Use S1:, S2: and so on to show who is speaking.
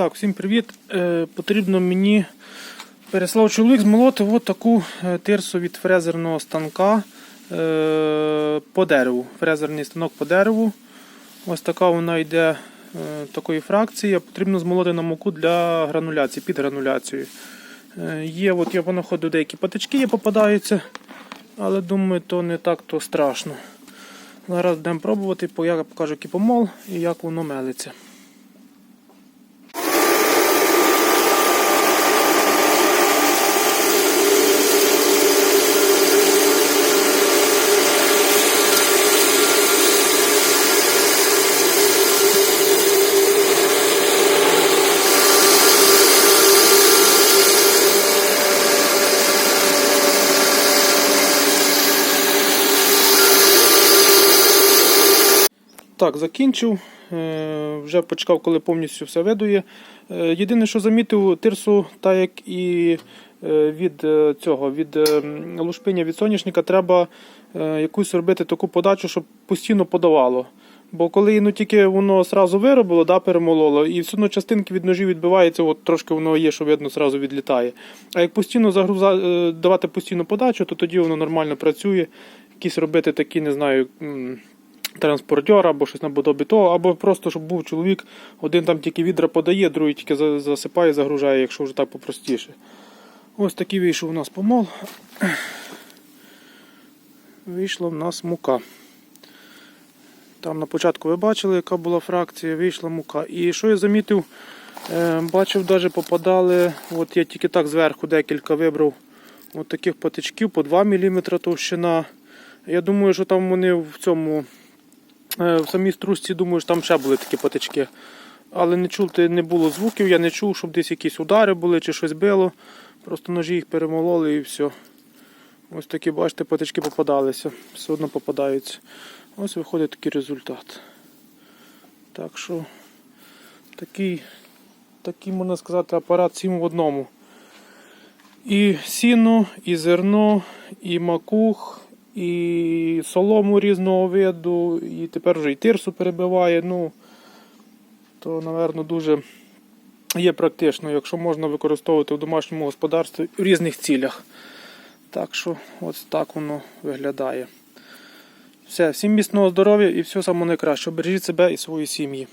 S1: Так, всім привіт. Е, потрібно мені переслав чоловік змолоти от таку е, тирсу від фрезерного станка е, по дереву. Фрезерний станок по дереву. Ось така вона йде е, такої фракції. Потрібно змолоти на муку для грануляції, під грануляцією. Е, є, от я понаходив деякі патички, є попадаються, але думаю, то не так то страшно. Зараз будемо пробувати, я покажу кіпомол і як воно мелиться. Так, закінчив. Е, Вже почекав, коли повністю все видує. Е, Єдине, що замітив, тирсу, так як і е, від цього, від лушпиня від соняшника, треба якусь робити таку подачу, щоб постійно подавало. Бо коли ну, тільки воно сразу виробило, да, перемололо, і все одно частинки від ножів відбиваються, от трошки воно є, що видно, сразу відлітає. А як постійно загруза, давати постійну подачу, то тоді воно нормально працює. Якісь робити такі, не знаю. Транспортер або щось наподобі того, або просто щоб був чоловік, один там тільки відра подає, другий тільки засипає, загружає, якщо вже так попростіше. Ось такий вийшов у нас помол. Вийшла в нас мука. Там на початку ви бачили, яка була фракція, вийшла мука. І що я замітив, е, бачив, навіть попадали, от я тільки так зверху декілька вибрав от таких патичків по 2 мм товщина. Я думаю, що там вони в цьому В самій стружці, думаю, що там ще були такі патички. Але не чути не було звуків, я не чув, щоб десь якісь удари були чи щось било. Просто ножі їх перемололи і все. Ось такі, бачите, патички попадалися. Все одно попадаються. Ось виходить такий результат. Так що такий, такий можна сказати, апарат 7 в одному. І сіно, і зерно, і макух, і солому різного виду, і тепер вже і тирсу перебиває. Ну, то, напевно, дуже є практично, якщо можна використовувати в домашньому господарстві в різних цілях. Так що, ось так воно виглядає. Все, всім міцного здоров'я і всього самого найкращого. Бережіть себе і свої сім'ї.